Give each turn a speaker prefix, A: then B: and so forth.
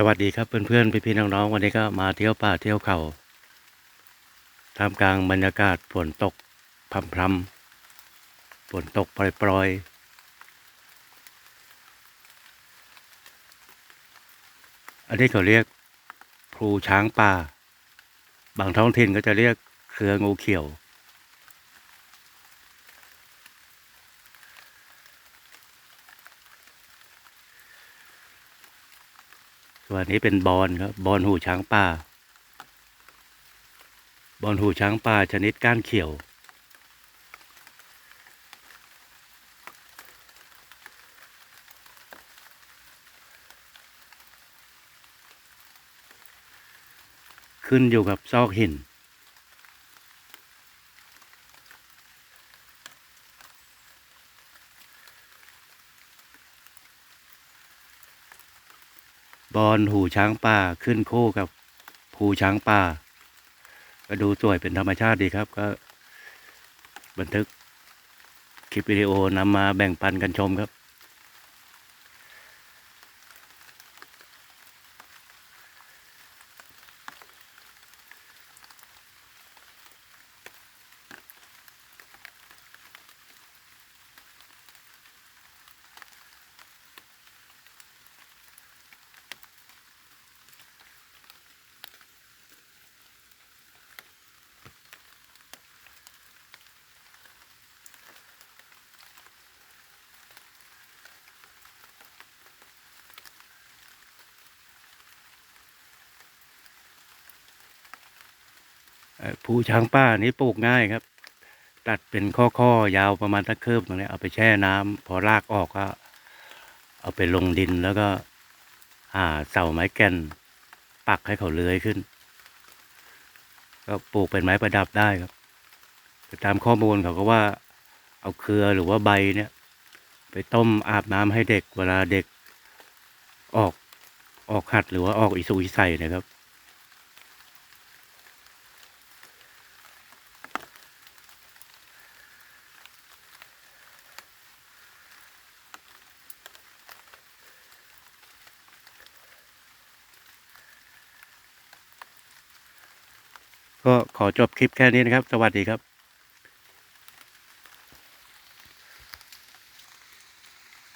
A: สวัสดีครับเพื่อนๆพี่ๆน้องๆวันนี้ก็มาเที่ยวป่าเที่ยวเขาท่ามกลางบรรยากาศฝนตกพรำๆฝนตกปล่อยๆอันนี้เขาเรียกพลูช้างป่า บางท้องถิ่นก็จะเรียกเครืองูเขียว ส่วนนี้เป็นบอนครับบอนหูช้างป่า บอนหูช้างป่าชนิดก้านเขียว ขึ้นอยู่กับซอกหิน บอนหูช้างป่าขึ้นคู่กับภูช้างป่า ก็ดูสวยเป็นธรรมชาติดีครับ ก็ บันทึกคลิปวิดีโอนำมาแบ่งปันกันชมครับ ภูช้างป่านี้ปลูกง่ายครับ ตัดเป็นข้อข้อยาวประมาณตะเคิบตรงนี้เอาไปแช่น้ำพอรากออกก็ เอาไปลงดินแล้วก็หาเสาไม้แก่น ปักให้เขาเลื้อยขึ้น ก็ปลูกเป็นไม้ประดับได้ครับแต่ตามข้อมูลเขาก็ว่า เอาเครือหรือว่าใบเนี่ย ไปต้มอาบน้ำให้เด็กเวลาเด็กออกออกหัดหรือว่าออกอิสุอิใสนะครับ ก็ขอจบคลิปแค่นี้นะครับ สวัสดีครับ